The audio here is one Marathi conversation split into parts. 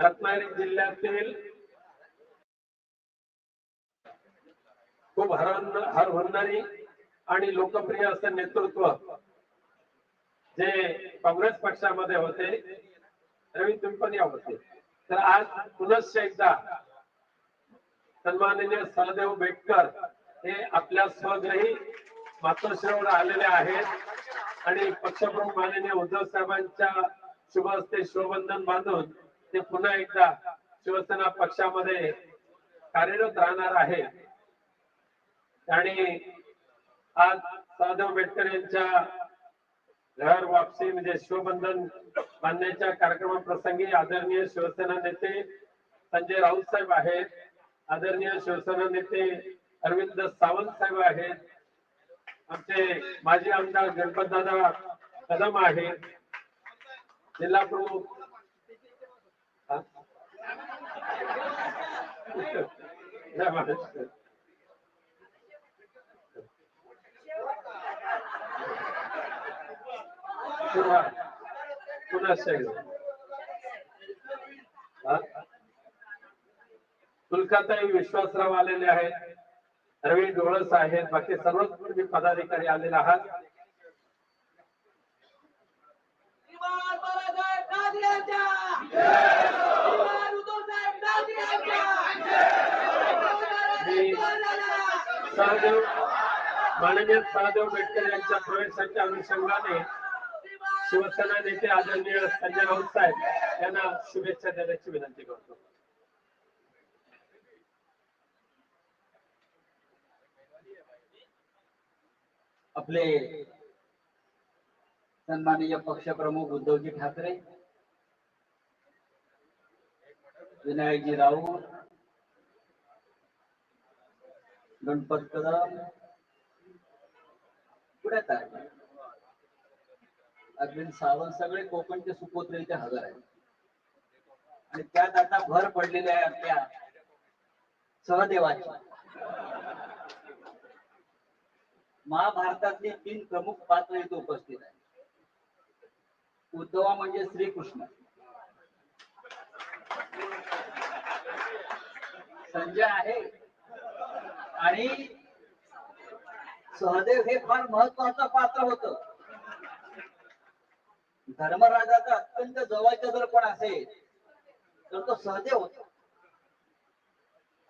रत्नागिरी जिल्ह्यातील खूप हरवण हरवणारी आणि लोकप्रिय असं नेतृत्व जे काँग्रेस पक्षामध्ये होते रवी तुम्ही होते. तर आज पुनश्च एकदा सन्माननीय सहदेव बेटकर हे आपल्या स्वग्रही मातोश्रीवर आलेले आहेत आणि पक्षप्रमुख माननीय उद्धव साहेबांच्या शुभ हस्ते शिवबंधन बांधून ते पुन्हा एकदा शिवसेना पक्षामध्ये कार्यरत राहणार आहे. आणि आज साधव आंबेडकर यांच्या घर वापसी म्हणजे शिवबंधन बांधण्याच्या कार्यक्रमाप्रसंगी आदरणीय शिवसेना नेते संजय राऊत साहेब आहेत. आदरणीय शिवसेना नेते अरविंद सावंत साहेब आहेत. आमचे माजी आमदार गणपत दादा कदम आहेत. जिल्हा प्रमुख हा? जय महाराष्ट्र पुन्हा पुन्हा विश्वासराव आलेले आहेत. रवी डोळस आहेत. बाकी सर्वच पदाधिकारी आलेले आहात श्रीमान बाळासाहेब ठाकरे यांच्या श्रीमान उद्धवसाहेब ठाकरे यांच्या मी सहदेव माननीय सहदेव बेटकर यांच्या प्रवेशाच्या अनुषंगाने शिवसेना नेते आदरणीय संजय राऊत साहेब यांना शुभेच्छा देण्याची विनंती करतो. आपले सन्माननीय पक्षप्रमुख उद्धवजी ठाकरे विनायकजी राऊत गणपत पुढे पुण्यात अरविंद सावंत सगळे कोकणचे सुपुत्र इथे हजर आहेत. आणि त्यात आता भर पडलेली आहे आपल्या सहदेवाची. महाभारतातली तीन प्रमुख पात्र इथे उपस्थित आहेत. उद्धवा म्हणजे श्रीकृष्ण. संजय आहे. आणि सहदेव हे फार महत्वाचं पात्र होत. धर्मराजाचा अत्यंत जवळचा जर कोण असेल तर तो सहदेव होता.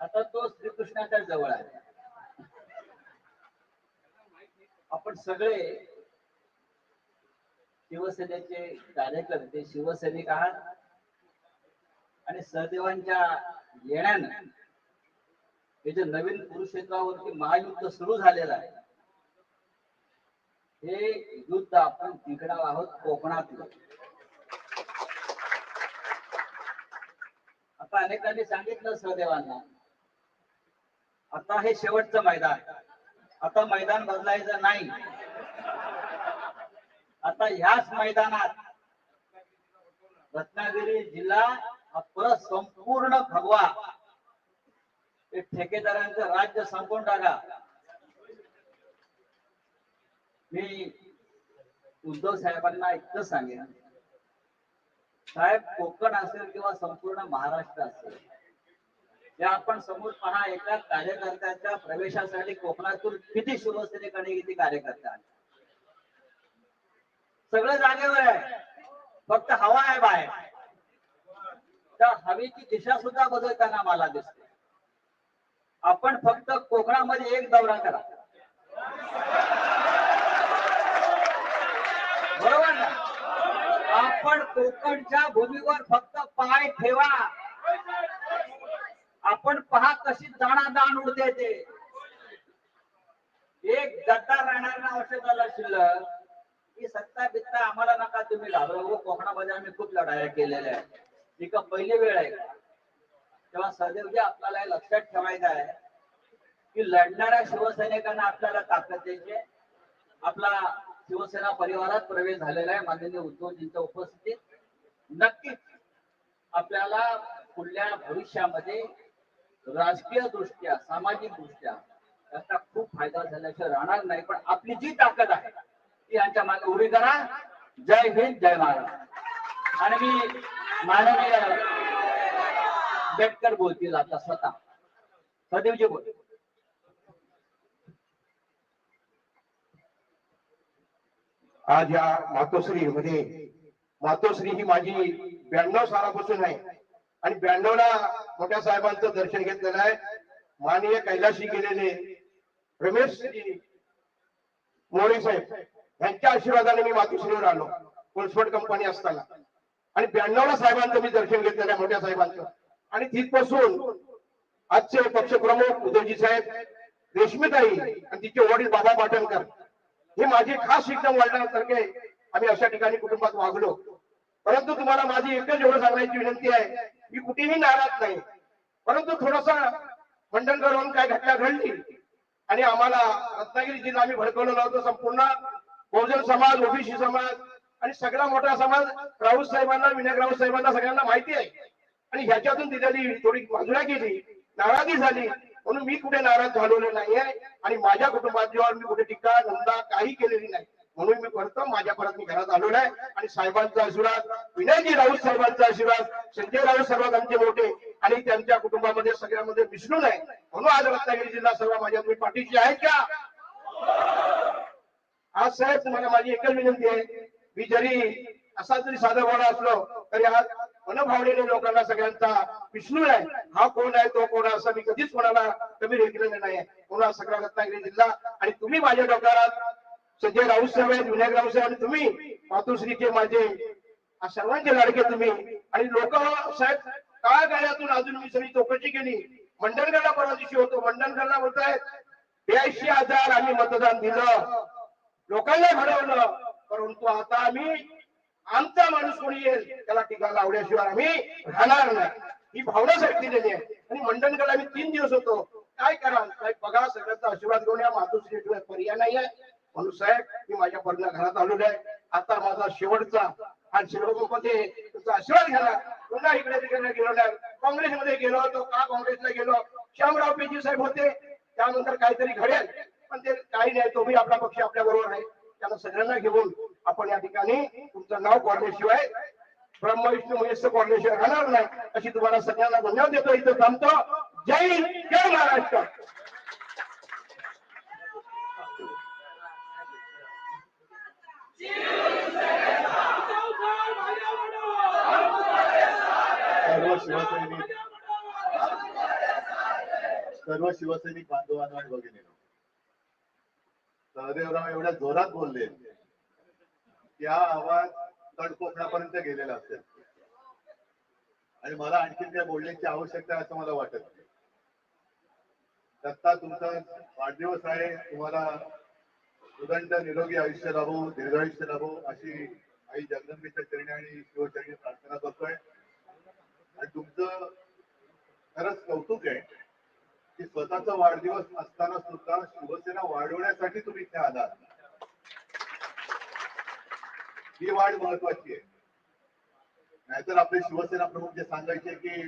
आता तो श्रीकृष्णाच्या जवळ आहे. आपण सगळे शिवसेनेचे कार्यकर्ते शिवसैनिक आहात. आणि सहदेवांच्या येण्यानं हे जे नवीन कुरुक्षेत्रावरती महायुद्ध सुरू झालेलं आहे हे युद्ध आपण जिंकणार आहोत कोकणातलं. आता अनेकांनी सांगितलं सहदेवांना आता हे शेवटचं मैदान आता मैदान बदलायचं नाही. आता ह्याच मैदानात रत्नागिरी जिल्हा हा परत संपूर्ण भगवा हे ठेकेदारांचं राज्य संपवून टाका. मी उद्धव साहेबांना इतकं सांगेन. साहेब कोकण असेल किंवा संपूर्ण महाराष्ट्र असेल या आपण समोर पहा एका कार्यकर्त्याच्या प्रवेशासाठी कोकणातून किती शिवसैनिक आणि किती कार्यकर्ता सगळं जागेवर आहे. फक्त हवा आहे बाहेर. त्या हवेची दिशा सुद्धा बदलताना मला दिसते. आपण फक्त कोकणामध्ये एक दौरा करा. बरोबर ना? आपण कोकणच्या भूमीवर फक्त पाय ठेवा. आपण पहा कशी दाणा दाण उडते ते. एक गद्दार राहणार ना औषधाला शिल्लक. ही सत्ता बित्ता आम्हाला नका तुम्ही घाबरू हो कोकणामध्ये आम्ही खूप लढाया केलेल्या आहेत. ही का पहिली वेळ आहे. का तेव्हा सदैवजी आपल्याला हे लक्षात ठेवायचं आहे की लढणाऱ्या शिवसैनिकांना आपल्याला ताकद द्यायची आपला शिवसेना परिवारात प्रवेश झालेला आहे. माननीय उद्धवजींच्या उपस्थितीत. नक्कीच आपल्याला पुढल्या भविष्यामध्ये राजकीय दृष्ट्या सामाजिक दृष्ट्या त्याचा खूप फायदा झाल्याशिवाय राहणार नाही. पण आपली जी ताकद आहे ती यांच्या मागे उभी करा. जय हिंद जय महाराष्ट्र. आणि मी माननीय बेटकर बोलतील आता स्वतः. सदैवजी बोल आज या मातोश्री मध्ये मातोश्री ही माझी ब्याण्णव सालापासून आहे. आणि ब्याण्णव ला मोठ्या साहेबांचं दर्शन घेतलेलं आहे. माननीय कैलाशी गेलेले रमेश मोरे साहेब यांच्या आशीर्वादाने मी मातोश्रीवर आलो कोल्सफोर्ड कंपनी असताना. आणि ब्याण्णव ला साहेबांचं मी दर्शन घेतलेलं आहे मोठ्या साहेबांचं. आणि तिथपासून आजचे पक्षप्रमुख उदयजी साहेब रेशमीताई आणि तिचे वडील बाबा पाटणकर हे माझे खास एकदम वडिलांसारखे आम्ही अशा ठिकाणी कुटुंबात वागलो. परंतु तुम्हाला माझी एकच एवढं सांगण्याची विनंती आहे मी कुठेही नाराज नाही. परंतु थोडासा मंडणगडवरून काय घटना घडली आणि आम्हाला रत्नागिरी जिल्हा आम्ही भडकवलं होतो संपूर्ण बहुजन समाज ओबीसी समाज आणि सगळा मोठा समाज राऊत साहेबांना विनायक राऊत साहेबांना सगळ्यांना माहिती आहे. आणि ह्याच्यातून दिलेली थोडी बाजूला गेली नाराजी झाली. म्हणून मी कुठे नाराज झालेलो नाहीये आणि माझ्या कुटुंबावर मी कुठे टीका निंदा काही केलेली नाही. म्हणून मी परत माझ्या परत मी घरात आलेलो आहे. आणि साहेबांचा आशीर्वाद विनयजी राऊत साहेबांचा आशीर्वाद संजय राऊत सर्वात आमचे मोठे आणि त्यांच्या कुटुंबामध्ये सगळ्यामध्ये मिसळून आहे. म्हणून आज रत्नागिरी जिल्हा सर्व माझ्या तुम्ही पाठीशी आहेत का? आज साहेब तुम्हाला माझी एकच विनंती आहे. मी जरी असा जरी साधा असलो तरी आज मन भावलेले लोकांना सगळ्यांचा विष्णू आहे. हा कोण आहे तो कोण असं मी कधीच कोणाला कमी रेखलेलं नाही म्हणून आज सगळा रत्नागिरी जिल्हा आणि तुम्ही माझ्या डोक्यात संजय राऊत साहेब आहेत विनायक राऊत साहेब आणि तुम्ही मातोश्रीचे माझे सर्वांचे लाडके तुम्ही. आणि लोक साहेब काय गाड्यातून अजून मी सगळी चौकशी केली. मंडणगडला परवा दिवशी होतो. मंडणगडला बोलतायत ब्याऐंशी हजार आम्ही मतदान दिलं. लोकांना घडवलं. परंतु आता आम्ही आमचा माणूस कोणी येईल त्याला टीका लावल्याशिवाय आम्ही राहणार नाही. ही भावना साहेब दिलेली आहे. आणि मंडणकडे आम्ही तीन दिवस होतो. काय करा साहेब बघा सगळ्यांचा आशीर्वाद घेऊन या मातोश्रीशिवाय पर्याय नाही आहे. म्हणून साहेब मी माझ्या पर्ण घरात आलेलो आहे. आता माझा शेवटचा आणि शिरोमध्ये तुमचा आशीर्वाद घ्यायला पुन्हा इकडे तिकडे गेलो नाही. काँग्रेसमध्ये गेलो होतो. का काँग्रेसला गेलो? श्यामराव पेजी साहेब होते. त्यानंतर काहीतरी घडेल. पण ते काही नाही. तो मी आपला पक्ष आपल्या बरोबर आहे. त्यांना सगळ्यांना घेऊन आपण या ठिकाणी तुमचं नाव कोरल्याशिवाय ब्रह्मविष्णू महेश कोरल्याशिवाय राहणार नाही. अशी तुम्हाला सगळ्यांना धन्यवाद देतो. इथं थांबतो. जय हिंद जय महाराष्ट्र. सर्व शिवसैनिक सर्व शिवसैनिक बांधवांना आणि भगिनीनो. सहदेवराव एवढ्या जोरात बोलले. त्या आवाज तड गेलेला असेल. आणि मला आणखीन काय बोलण्याची आवश्यकता आहे असं मला वाटत नाही. दत्ता तुमचा वाढदिवस आहे. तुम्हाला उदंड निरोगी आयुष्य लाभो दीर्घायुष्य लाभो अशी आई जगदंबेच्या चरणी आणि शिवचरणी प्रार्थना करतोय. आणि तुमचं खरंच कौतुक आहे की स्वतःचा वाढदिवस असताना सुद्धा शिवसेना वाढवण्यासाठी तुम्ही इथे आलात. ही वाढ महत्वाची आहे. नाहीतर आपले शिवसेना प्रमुख जे सांगायचे की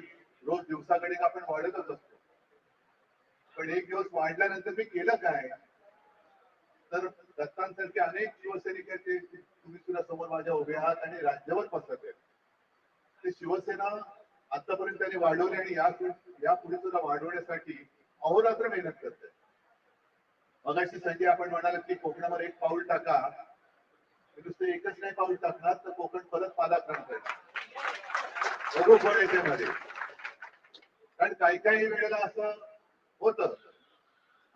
रोज दिवसाकडे आपण वाढतच असतो. पण एक दिवस वाढल्यानंतर मी केलं काय? तर दत्तांसारखे अनेक शिवसैनिक आहेत ते तुम्ही सुद्धा समोर माझ्या उभे आहात आणि राज्यभर पसरत आहेत. ते शिवसेना आतापर्यंत त्यांनी वाढवली आणि या या पुढे सुद्धा वाढवण्यासाठी अहोरात्र मेहनत करते मगाशी संजय आपण म्हणाल की कोकणावर एक पाऊल टाका. नुसतं एकच नाही पाऊल टाकणार तर कोकण परत पालाक्रम आहे. याच्यामध्ये कारण काही काही वेळेला असं होतं.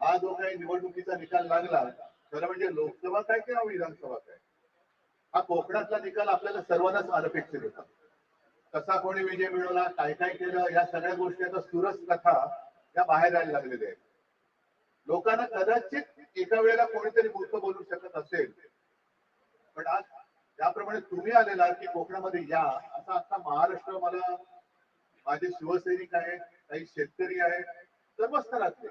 हा जो काही निवडणुकीचा निकाल लागला खरं म्हणजे लोकसभा काय किंवा विधानसभा काय? हा कोकणातला निकाल आपल्याला सर्वांनाच अनपेक्षित होता. कसा कोणी विजय मिळवला काय काय केलं या सगळ्या गोष्टी आता सुरस कथा या बाहेर यायला लागलेल्या आहेत. लोकांना कदाचित एका वेळेला कोणीतरी मूर्ख बोलू शकत असेल पण आज ज्याप्रमाणे तुम्ही आलेला की कोकणामध्ये या असा आता महाराष्ट्र मला माझे शिवसैनिक आहेत काही शेतकरी आहेत सर्व स्तरातले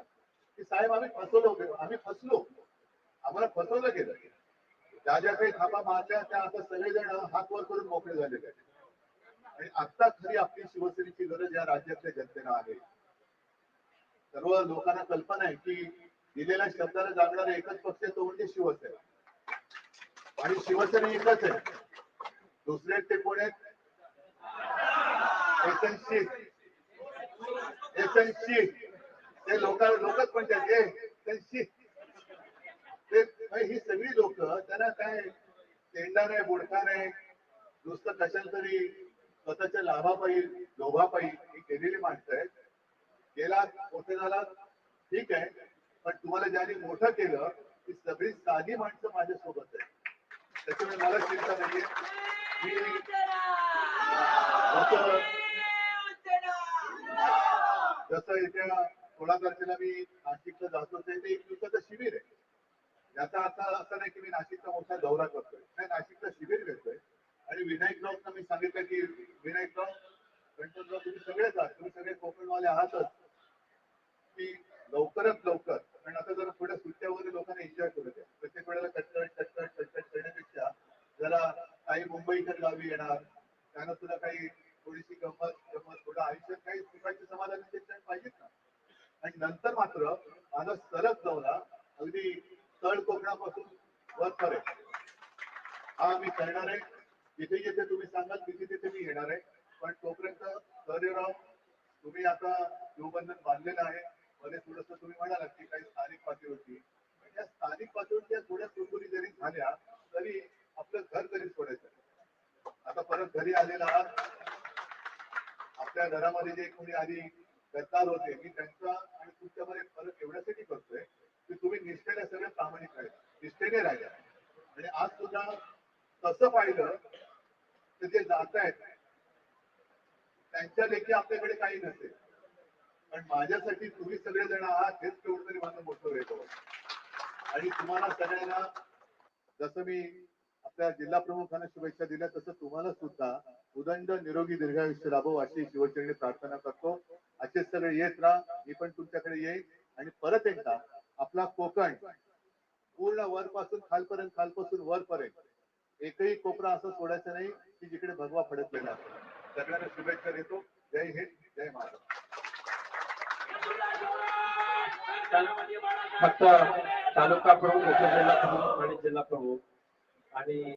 की साहेब आम्ही फसवलो आम्ही फसलो. आम्हाला फसवलं गेलं. ज्या ज्या काही थापा मारल्या त्या आता सगळेजण हात वर करून मोकळे झालेले आहेत. आणि आता खरी आपली शिवसेनेची गरज या राज्यातल्या जनतेला आहे. सर्व लोकांना कल्पना आहे की दिलेल्या शब्दाला जागणारा एकच पक्ष तो म्हणजे शिवसेना. आणि शिवसेना एकच आहे. दुसरे ते कोण आहेत? एसएनसी ते लोक लोकच म्हणतात एसएनसी ही सगळी लोक त्यांना काय तेंडा नाही बुडका नाही. नुसतं कशाला तरी स्वतःच्या लाभापायी लोभापायी ही केलेली माणसं आहेत. गेला मोठे झाला ठीक आहे. पण तुम्हाला ज्यांनी मोठं केलं ती सगळी साधी माणसं माझ्या सोबत आहे त्याच्यामुळे मला चिंता नाहीये. जसं येत्या सोळा तारखेला मी नाशिकला जातो ते ते एक दिवसाचं शिबिर आहे. याचा अर्थ असं नाही की मी नाशिकचा मोठा दौरा करतोय. नाही नाशिकचा शिबिर घेतोय. आणि विनायकरावना मी सांगितलं की विनायकराव गणपतराव तुम्ही सगळेच आहात तुम्ही सगळे कोकणवाले आहातच. की लवकरात लवकर. कारण आता जरा थोड्या सुट्ट्या वगैरे लोकांना एन्जॉय करू द्या. प्रत्येक वेळेला कटकट कटकट कटकट येणार काही मुंबईकर गावी येणार. त्यांना सुद्धा काही थोडीशी गंमत गंमत थोडं आयुष्यात काही सुखाची समाधानाचे क्षण पाहिजेत ना. आणि नंतर मात्र माझा सलग दौरा अगदी तळ कोकणापासून वर हा मी करणार आहे. जिथे जिथे तुम्ही सांगाल तिथे तिथे मी येणार आहे. पण तोपर्यंत सर्यराव तुम्ही आता जीवबंधन बांधलेलं आहे. मध्ये थोडस तुम्ही म्हणालात की काही स्थानिक पातळीवरती. पण या स्थानिक पातळीवरच्या थोड्या चुरचुरी जरी झाल्या तरी घर तरी सोडायचं. आता परत घरी आलेला आहात. आपल्या घरामध्ये जे कोणी आधी गद्दार होते मी त्यांचा आणि तुमच्यामध्ये फरक एवढ्यासाठी करतोय की तुम्ही निष्ठेने सगळे प्रामाणिक राहिले निष्ठेने राहिल्या. आणि आज सुद्धा तसं पाहिलं तर जे जात आहेत त्यांच्या देखील आपल्याकडे काही नसेल. पण माझ्यासाठी तुम्ही सगळे जण आहात हेच केवढं तरी माझं मोठं वेगळं आणि तुम्हाला सगळ्यांना जसं मी आपल्या जिल्हा प्रमुखांना शुभेच्छा दिल्या. तसं तुम्हाला सुद्धा उदंड निरोगी दीर्घायुष्य लाभो अशी शिवचरणी प्रार्थना करतो. असे सगळे येत राहा. मी पण तुमच्याकडे येईन. आणि परत एकदा आपला कोकण पूर्ण वरपासून खालपर्यंत खालपासून वरपर्यंत एकही कोपरा असं सोडायचं नाही की जिकडे भगवा फडकलेला असेल सगळ्यांना शुभेच्छा देतो. जय हिंद जय महाराष्ट्र. फक्त तालुका प्रमुख उपजिल्हा प्रमुख आणि जिल्हा प्रमुख. आणि